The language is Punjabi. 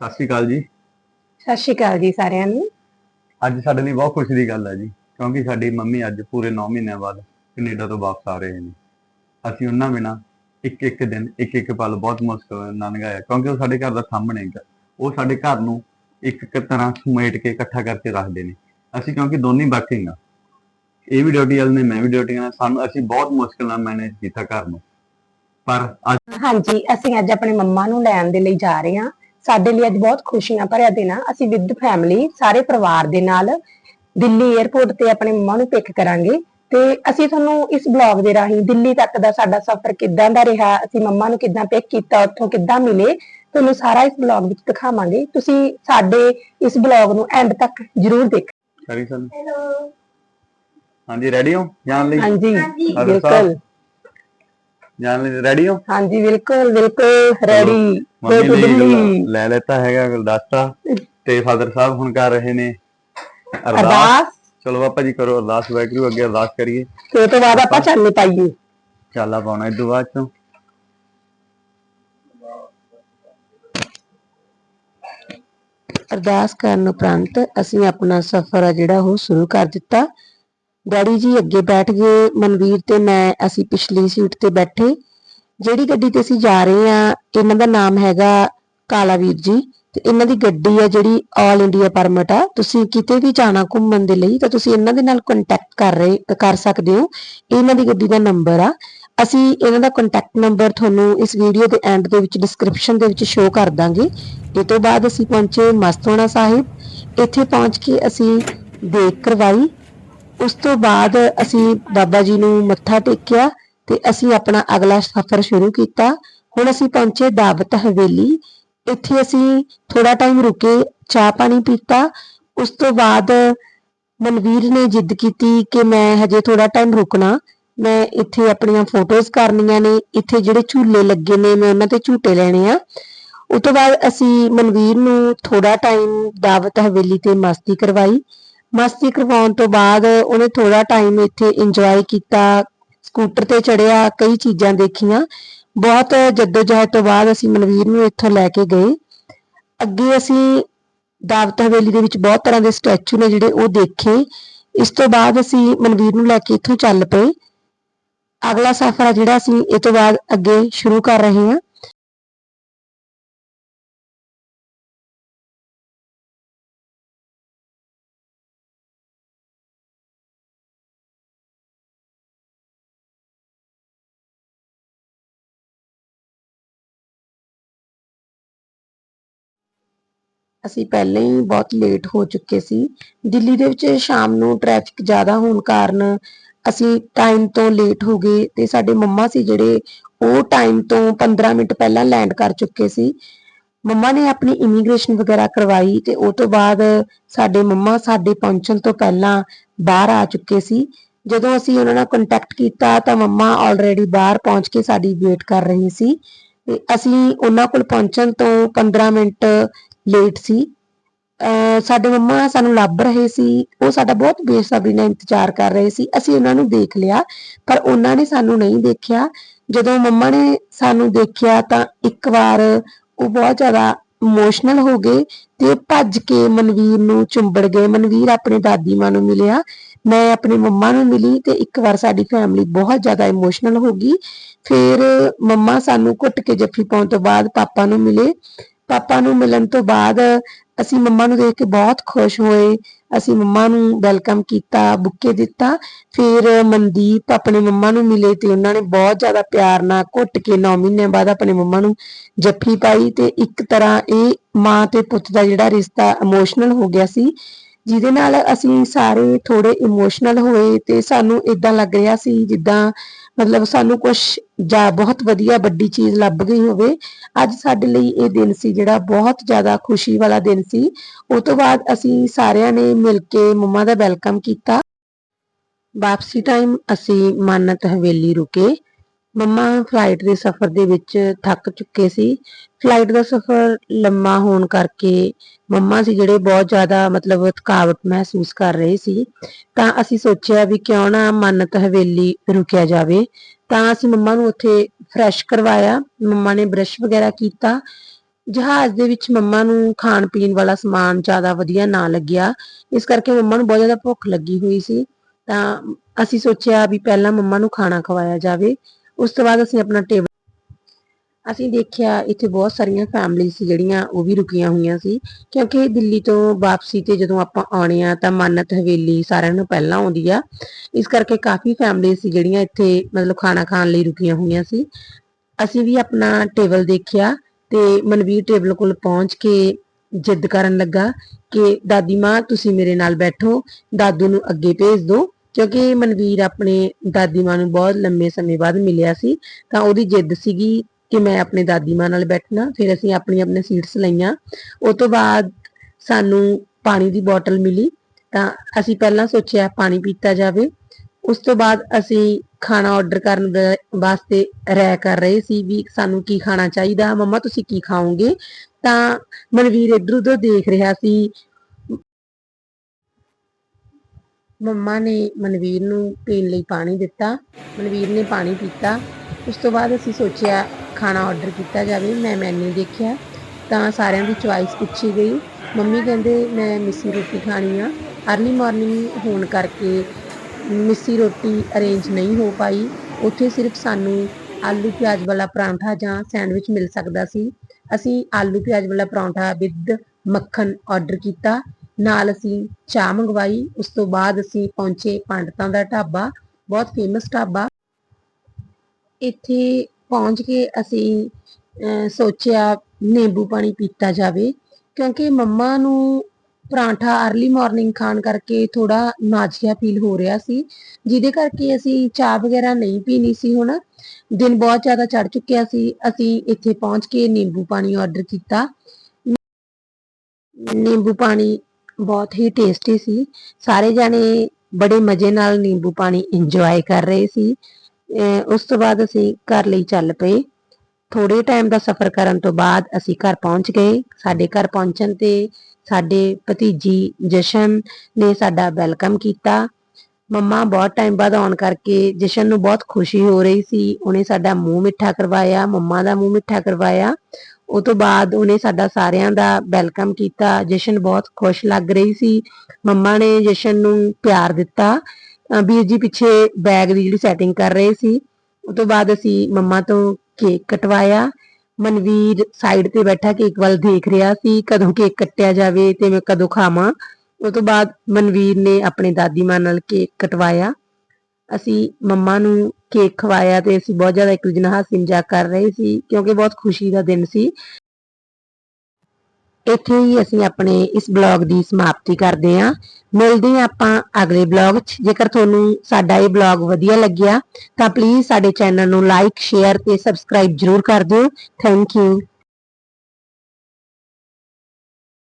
ਸਤਿ ਸ਼੍ਰੀ ਅਕਾਲ ਜੀ। ਸਤਿ ਸ਼੍ਰੀ ਅਕਾਲ ਜੀ ਸਾਰਿਆਂ ਨੂੰ। ਅੱਜ ਸਾਡੇ ਲਈ ਬਹੁਤ ਖੁਸ਼ੀ ਦੀ ਗੱਲ ਹੈ ਜੀ ਕਿਉਂਕਿ ਸਾਡੀ ਮੰਮੀ ਅੱਜ ਪੂਰੇ 9 ਮਹੀਨਿਆਂ ਬਾਅਦ ਕੈਨੇਡਾ ਤੋਂ ਵਾਪਸ ਆ ਰਹੇ ਨੇ। ਅਸੀਂ ਉਹਨਾਂ ਬਿਨਾਂ ਇੱਕ ਇੱਕ ਦਿਨ ਇੱਕ ਇੱਕ ਪਲ ਬਹੁਤ ਮੁਸ਼ਕਲ ਨਾਲ ਲੰਘਾਇਆ ਕਿਉਂਕਿ ਉਹ ਸਾਡੇ ਘਰ ਦਾ ਸਾਹਮਣੇ ਹੈ ਉਹ ਸਾਡੇ ਘਰ ਨੂੰ ਇੱਕ ਇੱਕ ਤਰ੍ਹਾਂ ਸਮੇਟ ਕੇ ਇਕੱਠਾ ਕਰਕੇ ਰੱਖਦੇ ਨੇ। ਅਸੀਂ ਕਿਉਂਕਿ ਦੋਨੇ ਵਰਕਿੰਗ ਆ ਇਹ ਵੀ ਡਿਊਟੀ ਵਾਲੇ ਨੇ ਮੈਂ ਵੀ ਡਿਊਟੀ ਵਾਲਾ ਸਾਨੂੰ ਅਸੀਂ ਬਹੁਤ ਮੁਸ਼ਕਲ ਨਾਲ ਮੈਨੇਜ ਕੀਤਾ ਘਰ ਨੂੰ। ਪਰ ਅੱਜ ਹਾਂਜੀ ਅਸੀਂ ਅੱਜ ਆਪਣੇ ਮੰਮਾ ਨੂੰ ਲੈਣ ਦੇ ਲਈ ਜਾ ਰਹੇ ਹਾਂ। ਸਾਡੇ ਲਈ ਅੱਜ ਬਹੁਤ ਖੁਸ਼ੀਆਂ ਭਰਿਆ ਦਿਨ ਆ। ਅਸੀਂ ਵਿਦ ਫੈਮਿਲੀ ਸਾਰੇ ਪਰਿਵਾਰ ਦੇ ਨਾਲ ਦਿੱਲੀ 에ਅਰਪੋਰਟ ਤੇ ਆਪਣੇ ਮੰਮਾ ਨੂੰ ਪਿਕ ਕਰਾਂਗੇ ਤੇ ਅਸੀਂ ਤੁਹਾਨੂੰ ਇਸ ਬਲੌਗ ਦੇ ਰਾਹੀਂ ਦਿੱਲੀ ਤੱਕ ਦਾ ਸਾਡਾ ਸਫ਼ਰ ਕਿੱਦਾਂ ਦਾ ਰਿਹਾ ਅਸੀਂ ਮੰਮਾ ਨੂੰ ਕਿੱਦਾਂ ਪਿਕ ਕੀਤਾ ਉੱਥੋਂ ਕਿੱਦਾਂ ਮਿਲੇ ਤੁਹਾਨੂੰ ਸਾਰਾ ਇਸ ਬਲੌਗ ਵਿੱਚ ਦਿਖਾਵਾਂਗੇ। ਤੁਸੀਂ ਸਾਡੇ ਇਸ ਬਲੌਗ ਨੂੰ ਐਂਡ ਤੱਕ ਜਰੂਰ ਦੇਖੋ ਕਰੀ ਸਨ ਹਾਂਜੀ ਰੈਡੀ ਹੋ? ਜਾਣ ਲਈ? ਹਾਂਜੀ। ਬਿਲਕੁਲ। ਜਾਣ ਲਈ ਰੈਡੀ ਹੋ? ਹਾਂਜੀ ਬਿਲਕੁਲ ਬਿਲਕੁਲ ਰੈਡੀ ਮੰਮੀ ਲੈ ਲੈਤਾ ਹੈਗਾ ਗੁਲਦਸਤਾ ਤੇ ਫਾਦਰ ਸਾਹਿਬ ਹੁਣ ਕਰ ਰਹੇ ਨੇ। ਅਰਦਾਸ। ਚਲੋ ਬਾਪਾ ਜੀ ਕਰੋ ਅਰਦਾਸ ਵੈਗਰੂ ਅੱਗੇ ਅਰਦਾਸ ਕਰੀਏ। ਤੇ ਤੋਂ ਬਾਅਦ ਆਪਾਂ ਚਾਨਣੇ ਪਾਈਏ। ਚਾਲਾ ਪਾਉਣਾ ਤੋਂ ਬਾਅਦ ਚੋਂ। ਅਰਦਾਸ ਕਰਨ ਉਪਰੰਤ ਅਸੀਂ ਆਪਣਾ ਸਫ਼ਰ ਆ ਜਿਹੜਾ ਉਹ ਸ਼ੁਰੂ ਕਰ ਦਿੱਤਾ। ਡੈਡੀ ਜੀ ਅੱਗੇ ਬੈਠ ਗਏ, ਮਨਵੀਰ ਤੇ ਮੈਂ, ਅਸੀਂ ਪਿਛਲੀ ਸੀਟ ਤੇ ਬੈਠੇ। ਜਿਹੜੀ ਗੱਡੀ ਤੇ ਅਸੀਂ ਜਾ ਰਹੇ ਆ ਇਹਨਾਂ ਦਾ ਨਾਮ ਹੈਗਾ ਕਾਲਾਵੀਰ ਜੀ ਤੇ ਇਹਨਾਂ ਦੀ ਗੱਡੀ ਆ ਜਿਹੜੀ 올 ਇੰਡੀਆ ਪਰਮਿਟ ਆ। ਤੁਸੀਂ ਕਿਤੇ ਵੀ ਜਾਣਾ ਘੁੰਮਣ ਦੇ ਲਈ ਤਾਂ ਤੁਸੀਂ ਇਹਨਾਂ ਦੇ ਨਾਲ ਕੰਟੈਕਟ ਕਰ ਰਹੇ, ਕਰ ਸਕਦੇ ਹੋ। ਇਹਨਾਂ ਦੀ ਗੱਡੀ ਦਾ ਨੰਬਰ ਆ। ਅਸੀਂ ਇਹਨਾਂ ਦਾ ਕੰਟੈਕਟ ਨੰਬਰ ਤੁਹਾਨੂੰ ਇਸ ਵੀਡੀਓ ਦੇ ਐਂਡ ਦੇ ਵਿੱਚ ਡਿਸਕ੍ਰਿਪਸ਼ਨ ਦੇ ਵਿੱਚ ਸ਼ੋਅ ਕਰ ਦਾਂਗੇ। ਇਹ ਤੋਂ ਬਾਅਦ ਅਸੀਂ ਪਹੁੰਚੇ ਮਸਤੋਣਾ ਸਾਹਿਬ। ਇੱਥੇ ਪਹੁੰਚ ਕੇ ਅਸੀਂ ਦੇਖ ਕਰਵਾਈ। ਉਸ ਤੋਂ ਬਾਅਦ ਅਸੀਂ ਬਾਬਾ ਜੀ ਨੂੰ ਮੱਥਾ ਟੇਕਿਆ ਤੇ ਅਸੀਂ ਆਪਣਾ ਅਗਲਾ ਸਫ਼ਰ ਸ਼ੁਰੂ ਕੀਤਾ। ਹੁਣ ਅਸੀਂ ਪਹੁੰਚੇ ਦਾਵਤ ਹਵੇਲੀ। ਇੱਥੇ ਅਸੀਂ ਥੋੜਾ ਟਾਈਮ ਰੁਕੇ, ਚਾਹ ਪਾਣੀ ਪੀਤਾ। ਉਸ ਤੋਂ ਬਾਅਦ ਮਨਵੀਰ ਨੇ ਜਿੱਦ ਕੀਤੀ ਕਿ ਮੈਂ ਹਜੇ ਥੋੜਾ ਟਾਈਮ ਰੁਕਣਾ। ਮੈਂ ਇੱਥੇ ਆਪਣੀਆਂ ਫੋਟੋਜ਼ ਕਰਨੀਆਂ ਨੇ। ਇੱਥੇ ਜਿਹੜੇ ਝੂਲੇ ਲੱਗੇ ਨੇ, ਮੈਂ ਉਹਨਾਂ ਤੇ ਝੂਟੇ ਲੈਣੇ ਆ। ਉਸ ਤੋਂ ਬਾਅਦ ਅਸੀਂ ਮਨਵੀਰ ਨੂੰ ਥੋੜਾ ਟਾਈਮ ਦਾਵਤ ਹਵੇਲੀ ਤੇ ਮਸਤੀ ਕਰਵਾਈ। ਮਸਤੀ ਕਰਵਾਉਣ ਤੋਂ ਬਾਅਦ ਉਹਨੇ ਥੋੜਾ ਟਾਈਮ ਇੱਥੇ ਇੰਜੋਏ ਕੀਤਾ ਸਕੂਟਰ ਤੇ ਚੜਿਆ ਕਈ ਚੀਜ਼ਾਂ ਦੇਖੀਆਂ। ਬਹੁਤ ਜਦੋਜਹਿਦ ਤੋਂ ਬਾਅਦ ਅਸੀਂ ਮਨਵੀਰ ਨੂੰ ਇੱਥੋਂ ਲੈ ਕੇ ਗਏ। ਅੱਗੇ ਅਸੀਂ ਦਾਵਤ ਹਵੇਲੀ ਦੇ ਵਿੱਚ ਬਹੁਤ ਤਰ੍ਹਾਂ ਦੇ ਸਟੈਚੂ ਨੇ ਜਿਹੜੇ ਉਹ ਦੇਖੇ। ਇਸ ਤੋਂ ਬਾਅਦ ਅਸੀਂ ਮਨਵੀਰ ਨੂੰ ਲੈ ਕੇ ਇੱਥੋਂ ਚੱਲ ਪਏ। ਅਗਲਾ ਸਫ਼ਰ ਆ ਜਿਹੜਾ ਅਸੀਂ ਇਹ ਤੋਂ ਬਾਅਦ ਅੱਗੇ ਸ਼ੁਰੂ ਕਰ ਰਹੇ ਹਾਂ। ਅਸੀਂ ਪਹਿਲਾਂ ਹੀ ਬਹੁਤ ਲੇਟ ਹੋ ਚੁੱਕੇ ਸੀ। ਦਿੱਲੀ ਦੇ ਵਿੱਚ ਸ਼ਾਮ ਨੂੰ ਟ੍ਰੈਫਿਕ ਜ਼ਿਆਦਾ ਹੋਣ ਕਾਰਨ ਅਸੀਂ ਟਾਈਮ ਤੋਂ ਲੇਟ ਹੋ ਗਏ ਤੇ ਸਾਡੇ ਮੰਮਾ ਸੀ ਜਿਹੜੇ, ਉਹ ਟਾਈਮ ਤੋਂ 15 ਮਿੰਟ ਪਹਿਲਾਂ ਲੈਂਡ ਕਰ ਚੁੱਕੇ ਸੀ। ਮੰਮਾ ਨੇ ਆਪਣੀ ਇਮੀਗ੍ਰੇਸ਼ਨ ਵਗੈਰਾ ਕਰਵਾਈ ਤੇ ਉਹ ਤੋਂ ਬਾਅਦ ਸਾਡੇ ਮੰਮਾ ਸਾਡੇ ਪਹੁੰਚਣ ਤੋਂ ਪਹਿਲਾਂ ਬਾਹਰ ਆ ਚੁੱਕੇ ਸੀ। ਜਦੋਂ ਅਸੀਂ ਉਹਨਾਂ ਨਾਲ ਕੰਟੈਕਟ ਕੀਤਾ ਤਾਂ ਮੰਮਾ ਆਲਰੇਡੀ ਬਾਹਰ ਪਹੁੰਚ ਕੇ ਸਾਡੀ ਵੇਟ ਕਰ ਰਹੀ ਸੀ। ਤੇ ਅਸੀਂ ਉਹਨਾਂ ਕੋਲ ਪਹੁੰਚਣ ਤੋਂ 15 ਮਿੰਟ ਲੇਟ ਸੀ। ਅਹ ਸਾਡੇ ਮੰਮਾ ਸਾਨੂੰ ਲੱਭ ਰਹੇ ਸੀ। ਉਹ ਸਾਡਾ ਬਹੁਤ ਬੇਸਬਰੀ ਨਾਲ ਇੰਤਜ਼ਾਰ ਕਰ ਰਹੇ ਸੀ। ਅਸੀਂ ਉਹਨਾਂ ਨੂੰ ਦੇਖ ਲਿਆ, ਪਰ ਉਹਨਾਂ ਨੇ ਸਾਨੂੰ ਨਹੀਂ ਦੇਖਿਆ। ਜਦੋਂ ਮੰਮਾ ਨੇ ਸਾਨੂੰ ਦੇਖਿਆ ਤਾਂ ਇੱਕ ਵਾਰ ਉਹ ਬਹੁਤ ਜ਼ਿਆਦਾ ਇਮੋਸ਼ਨਲ ਹੋ ਗਏ ਤੇ ਭੱਜ ਕੇ ਮਨਵੀਰ ਨੂੰ ਚੁੰਬੜ ਗਏ। ਮਨਵੀਰ ਆਪਣੇ ਦਾਦੀ ਮਾਂ ਨੂੰ ਮਿਲਿਆ। ਮੈਂ ਆਪਣੇ ਮੰਮਾ ਨੂੰ ਮਿਲੀ ਤੇ ਇੱਕ ਵਾਰ ਸਾਡੀ ਫੈਮਿਲੀ ਬਹੁਤ ਜ਼ਿਆਦਾ ਇਮੋਸ਼ਨਲ ਹੋ ਗਈ। ਫਿਰ ਮੰਮਾ ਸਾਨੂੰ ਘੁੱਟ ਕੇ ਜੱਫੀ ਪਾਉਣ ਤੋਂ ਬਾਅਦ ਪਾਪਾ ਨੂੰ ਮਿਲੇ। ਪਾਪਾ ਨੂੰ ਮਿਲਣ ਤੋਂ ਬਾਅਦ ਅਸੀਂ ਮੰਮਾ ਨੂੰ ਦੇਖ ਕੇ ਬਹੁਤ ਖੁਸ਼ ਹੋਏ। ਅਸੀਂ ਮੰਮਾ ਨੂੰ ਵੈਲਕਮ ਕੀਤਾ, ਬੁੱਕੇ ਦਿੱਤਾ। ਫਿਰ ਮਨਦੀਪ ਆਪਣੇ ਮੰਮਾ ਨੂੰ ਮਿਲੇ ਤੇ ਉਹਨਾਂ ਨੇ ਬਹੁਤ ਜ਼ਿਆਦਾ ਪਿਆਰ ਨਾਲ ਘੁੱਟ ਕੇ 9 ਮਹੀਨਿਆਂ ਬਾਅਦ ਆਪਣੇ ਮੰਮਾ ਨੂੰ ਜੱਫੀ ਪਾਈ ਤੇ ਇੱਕ ਤਰ੍ਹਾਂ ਇਹ ਮਾਂ ਤੇ ਪੁੱਤ ਦਾ ਜਿਹੜਾ ਰਿਸ਼ਤਾ ਇਮੋਸ਼ਨਲ ਹੋ ਗਿਆ ਸੀ ਜਿਹਦੇ ਨਾਲ ਅਸੀਂ ਸਾਰੇ ਥੋੜੇ ਇਮੋਸ਼ਨਲ ਹੋਏ ਤੇ ਸਾਨੂੰ ਇਦਾਂ ਲੱਗ ਰਿਹਾ ਸੀ ਜਿੱਦਾਂ ਮਤਲਬ ਸਾਨੂੰ ਕੁਝ ਜਾਂ ਬਹੁਤ ਵਧੀਆ ਵੱਡੀ ਚੀਜ਼ ਲੱਭ ਗਈ ਹੋਵੇ। ਅੱਜ ਸਾਡੇ ਲਈ ਇਹ ਦਿਨ ਸੀ ਜਿਹੜਾ ਬਹੁਤ ਜ਼ਿਆਦਾ ਖੁਸ਼ੀ ਵਾਲਾ ਦਿਨ ਸੀ। ਉਸ ਤੋਂ ਬਾਅਦ ਅਸੀਂ ਸਾਰਿਆਂ ਨੇ ਮਿਲ ਕੇ ਮੰਮਾ ਦਾ ਵੈਲਕਮ ਕੀਤਾ। ਵਾਪਸੀ ਟਾਈਮ ਅਸੀਂ ਮਾਨਤ ਹਵੇਲੀ ਰੁਕੇ। ਮੰਮਾ ਫਲਾਈਟ ਦੇ ਸਫ਼ਰ ਦੇ ਵਿੱਚ ਥੱਕ ਚੁੱਕੇ ਸੀ। ਫਲਾਈਟ ਦਾ ਸਫ਼ਰ ਲੰਮਾ ਹੋਣ ਕਰਕੇ ਮੰਮਾ ਸੀ ਜਿਹੜੇ ਬਹੁਤ ਜ਼ਿਆਦਾ ਮਤਲਬ ਥਕਾਵਟ ਮਹਿਸੂਸ ਕਰ ਰਹੇ ਸੀ। ਤਾਂ ਅਸੀਂ ਸੋਚਿਆ ਵੀ ਕਿਉਂ ਨਾ ਮਾਨਤ ਹਵੇਲੀ ਰੁਕਿਆ ਜਾਵੇ। ਤਾਂ ਅਸੀਂ ਮੰਮਾ ਨੂੰ ਉੱਥੇ ਫਰੈਸ਼ ਕਰਵਾਇਆ। ਮੰਮਾ ਨੇ ਬ੍ਰਸ਼ ਵਗੈਰਾ ਕੀਤਾ। ਜਹਾਜ਼ ਦੇ ਵਿੱਚ ਮੰਮਾ ਨੂੰ ਖਾਣ ਪੀਣ ਵਾਲਾ ਸਮਾਨ ਜ਼ਿਆਦਾ ਵਧੀਆ ਨਾ ਲੱਗਿਆ। ਇਸ ਕਰਕੇ ਮੰਮਾ ਨੂੰ ਬਹੁਤ ਜ਼ਿਆਦਾ ਭੁੱਖ ਲੱਗੀ ਹੋਈ ਸੀ। ਤਾਂ ਅਸੀਂ ਸੋਚਿਆ ਵੀ ਪਹਿਲਾਂ ਮੰਮਾ ਨੂੰ ਖਾਣਾ ਖਵਾਇਆ ਜਾਵੇ। ਉਸ ਤੋਂ ਬਾਅਦ ਅਸੀਂ ਆਪਣਾ ਟੇਬਲ ਅਸੀਂ ਦੇਖਿਆ ਇੱਥੇ ਬਹੁਤ ਸਾਰੀਆਂ ਫੈਮਿਲੀ ਸੀ ਜਿਹੜੀਆਂ ਉਹ ਵੀ ਰੁਕੀਆਂ ਹੋਈਆਂ ਸੀ, ਕਿਉਂਕਿ ਦਿੱਲੀ ਤੋਂ ਵਾਪਸੀ ਤੇ ਜਦੋਂ ਆਪਾਂ ਆਉਣੇ ਆ ਤਾਂ ਮਾਨਤ ਹਵੇਲੀ ਸਾਰਿਆਂ ਨੂੰ ਪਹਿਲਾਂ ਆਉਂਦੀ ਆ। ਇਸ ਕਰਕੇ ਕਾਫੀ ਫੈਮਿਲੀ ਸੀ ਜਿਹੜੀਆਂ ਇੱਥੇ ਮਤਲਬ ਖਾਣਾ ਖਾਣ ਲਈ ਰੁਕੀਆਂ ਹੋਈਆਂ ਸੀ। ਅਸੀਂ ਵੀ ਆਪਣਾ ਟੇਬਲ ਦੇਖਿਆ ਤੇ ਮਨਵੀਰ ਟੇਬਲ ਕੋਲ ਪਹੁੰਚ ਕੇ ਜਿੱਦ ਕਰਨ ਲੱਗਾ ਕਿ, ਦਾਦੀ ਮਾਂ, ਤੁਸੀਂ ਮੇਰੇ ਨਾਲ ਬੈਠੋ, ਦਾਦੂ ਨੂੰ ਅੱਗੇ ਭੇਜ ਦਿਓ। ਕਿਉਂਕਿ ਮਨਵੀਰ ਆਪਣੇ ਦਾਦੀ ਮਾਂ ਨੂੰ ਬਹੁਤ ਲੰਮੇ ਸਮੇਂ ਬਾਅਦ ਮਿਲਿਆ ਸੀ, ਤਾਂ ਉਹਦੀ ਜਿੱਦ ਸੀਗੀ ਕਿ ਮੈਂ ਆਪਣੇ ਦਾਦੀ ਮਾਂ ਨਾਲ ਬੈਠਣਾ, ਫਿਰ ਅਸੀਂ ਆਪਣੀ ਆਪਣੇ ਸੀਟਸ ਲਈਆਂ। ਉਸ ਤੋਂ ਬਾਅਦ ਸਾਨੂੰ ਪਾਣੀ ਦੀ ਬੋਟਲ ਮਿਲੀ, ਤਾਂ ਅਸੀਂ ਪਹਿਲਾਂ ਸੋਚਿਆ ਪਾਣੀ ਪੀਤਾ ਜਾਵੇ। ਉਸ ਤੋਂ ਬਾਅਦ ਅਸੀਂ ਖਾਣਾ ਆਰਡਰ ਕਰਨ ਦਾ- ਵਾਸਤੇ ਰਾਇ ਕਰ ਰਹੇ ਸੀ ਵੀ ਸਾਨੂੰ ਕੀ ਖਾਣਾ ਚਾਹੀਦਾ, ਮੰਮਾ ਤੁਸੀਂ ਕੀ ਖਾਓਗੇ? ਤਾਂ ਮਨਵੀਰ ਇੱਧਰ ਉੱਧਰ ਦੇਖ ਰਿਹਾ ਸੀ ਮੰਮਾ ਨੇ ਮਨਵੀਰ ਨੂੰ ਪੀਣ ਲਈ ਪਾਣੀ ਦਿੱਤਾ। ਮਨਵੀਰ ਨੇ ਪਾਣੀ ਪੀਤਾ। ਉਸ ਤੋਂ ਬਾਅਦ ਅਸੀਂ ਸੋਚਿਆ, ਖਾਣਾ ਆਰਡਰ ਕੀਤਾ ਜਾਵੇ। ਮੈਂ ਮੈਨੂ ਦੇਖਿਆ, ਤਾਂ ਸਾਰਿਆਂ ਦੀ ਚੁਆਇਸ ਪੁੱਛੀ ਗਈ। ਮੰਮੀ ਕਹਿੰਦੇ, ਮੈਂ ਮਿੱਸੀ ਰੋਟੀ ਖਾਣੀ ਆ। ਅਰਲੀ ਮਾਰਨਿੰਗ ਹੋਣ ਕਰਕੇ ਮਿੱਸੀ ਰੋਟੀ ਅਰੇਂਜ ਨਹੀਂ ਹੋ ਪਾਈ। ਉੱਥੇ ਸਿਰਫ ਸਾਨੂੰ ਆਲੂ ਪਿਆਜ਼ ਵਾਲਾ ਪਰਾਂਠਾ ਜਾਂ ਸੈਂਡਵਿਚ ਮਿਲ ਸਕਦਾ ਸੀ। ਅਸੀਂ ਆਲੂ ਪਿਆਜ਼ ਵਾਲਾ ਪਰਾਂਠਾ ਵਿਦ ਮੱਖਣ ਆਰਡਰ ਕੀਤਾ। ਨਾਲ ਅਸੀਂ ਚਾਹ ਮੰਗਵਾਈ, ਉਸ ਤੋਂ ਬਾਅਦ ਅਸੀਂ ਪਹੁੰਚੇ ਪੰਡਤਾਂ ਦਾ ਢਾਬਾ, ਬਹੁਤ ਫੇਮਸ ਢਾਬਾ। ਇੱਥੇ ਪਹੁੰਚ ਕੇ ਅਸੀਂ ਸੋਚਿਆ ਨਿੰਬੂ ਪਾਣੀ ਪੀਤਾ ਜਾਵੇ, ਕਿਉਂਕਿ ਮੰਮਾ ਨੂੰ ਪਰਾਂਠਾ अर्ਲੀ ਮਾਰਨਿੰਗ ਖਾਣ ਕਰਕੇ ਥੋੜਾ ਨਾਜ਼ੀਆ ਫੀਲ ਹੋ ਰਿਹਾ ਸੀ, ਜਿਹਦੇ ਕਰਕੇ ਅਸੀਂ ਚਾਹ ਵਗੈਰਾ ਨਹੀਂ ਪੀਣੀ ਸੀ ਹੁਣ। ਦਿਨ ਬਹੁਤ ਜ਼ਿਆਦਾ ਚੜ ਚੁੱਕਿਆ ਸੀ, ਅਸੀਂ ਇੱਥੇ ਪਹੁੰਚ ਕੇ ਨਿੰਬੂ ਪਾਣੀ ਆਰਡਰ ਕੀਤਾ। ਨਿੰਬੂ ਪਾਣੀ ਬਹੁਤ ਹੀ ਟੇਸਟੀ ਸੀ। ਸਾਰੇ ਜਾਣੇ ਬੜੇ ਮਜ਼ੇ ਨਾਲ ਨਿੰਬੂ ਪਾਣੀ ਇੰਜੋਏ ਕਰ ਰਹੇ ਸੀ। ਉਸ ਤੋਂ ਬਾਅਦ ਅਸੀਂ ਘਰ ਲਈ ਚੱਲ ਪਏ। ਥੋੜੇ ਟਾਈਮ ਦਾ ਸਫ਼ਰ ਕਰਨ ਤੋਂ ਬਾਅਦ ਅਸੀਂ ਘਰ ਪਹੁੰਚ ਗਏ। ਸਾਡੇ ਘਰ ਪਹੁੰਚਣ ਤੇ ਸਾਡੇ ਭਤੀਜੀ ਜਸ਼ਨ ਨੇ ਸਾਡਾ ਵੈਲਕਮ ਕੀਤਾ। ਮੰਮਾ ਬਹੁਤ ਟਾਈਮ ਬਾਅਦ ਆਉਣ ਕਰਕੇ ਜਸ਼ਨ ਨੂੰ ਬਹੁਤ ਖੁਸ਼ੀ ਹੋ ਰਹੀ ਸੀ। ਉਹਨੇ ਸਾਡਾ ਮੂੰਹ ਮਿੱਠਾ ਕਰਵਾਇਆ, ਮੰਮਾ ਦਾ ਮੂੰਹ ਮਿੱਠਾ ਕਰਵਾਇਆ। ਉਹ ਤੋਂ ਬਾਅਦ ਉਹਨੇ ਸਾਡਾ ਸਾਰਿਆਂ ਦਾ ਵੈਲਕਮ ਕੀਤਾ। ਜਸ਼ਨ ਬਹੁਤ ਖੁਸ਼ ਲੱਗ ਰਹੀ ਸੀ। ਮੰਮਾ ਨੇ ਜਸ਼ਨ ਨੂੰ ਪਿਆਰ ਦਿੱਤਾ। ਵੀਰ ਜੀ ਪਿੱਛੇ ਬੈਗ ਦੀ ਜਿਹੜੀ ਸੈਟਿੰਗ ਕਰ ਰਹੇ ਸੀ, ਉਹ ਤੋਂ ਬਾਅਦ ਅਸੀਂ ਮੰਮਾ ਤੋਂ ਕੇਕ ਕਟਵਾਇਆ। ਮਨਵੀਰ ਸਾਈਡ ਤੇ ਬੈਠਾ ਕੇਕ ਵੱਲ ਦੇਖ ਰਿਹਾ ਸੀ, ਕਦੋਂ ਕੇਕ ਕੱਟਿਆ ਜਾਵੇ ਤੇ ਮੈਂ ਕਦੋਂ ਖਾਵਾਂ। ਉਹ ਤੋਂ ਬਾਅਦ ਮਨਵੀਰ ਨੇ ਆਪਣੇ ਦਾਦੀ ਮਾਂ ਨਾਲ ਕੇਕ ਕਟਵਾਇਆ। ਅਸੀਂ ਮੰਮਾ ਨੂੰ ਕੇਕ ਖਵਾਇਆ ਤੇ ਅਸੀਂ ਬਹੁਤ ਜ਼ਿਆਦਾ ਇੱਕ ਦੂਜੇ ਨਾਲ ਹਾਸੀ ਮਜ਼ਾਕ ਕਰ ਰਹੇ ਸੀ, ਕਿਉਂਕਿ ਬਹੁਤ ਖੁਸ਼ੀ ਦਾ ਦਿਨ ਸੀ। ਇੱਥੇ ਹੀ ਅਸੀਂ ਆਪਣੇ ਇਸ ਬਲੌਗ ਦੀ ਸਮਾਪਤੀ ਕਰਦੇ ਹਾਂ। ਮਿਲਦੇ ਹਾਂ ਆਪਾਂ ਅਗਲੇ ਬਲੌਗ 'ਚ। ਜੇਕਰ ਤੁਹਾਨੂੰ ਸਾਡਾ ਇਹ ਬਲੌਗ ਵਧੀਆ ਲੱਗਿਆ, ਤਾਂ ਪਲੀਜ਼ ਸਾਡੇ ਚੈਨਲ ਨੂੰ ਲਾਈਕ ਸ਼ੇਅਰ ਤੇ ਸਬਸਕ੍ਰਾਈਬ ਜਰੂਰ ਕਰ ਦਿਓ। Thank you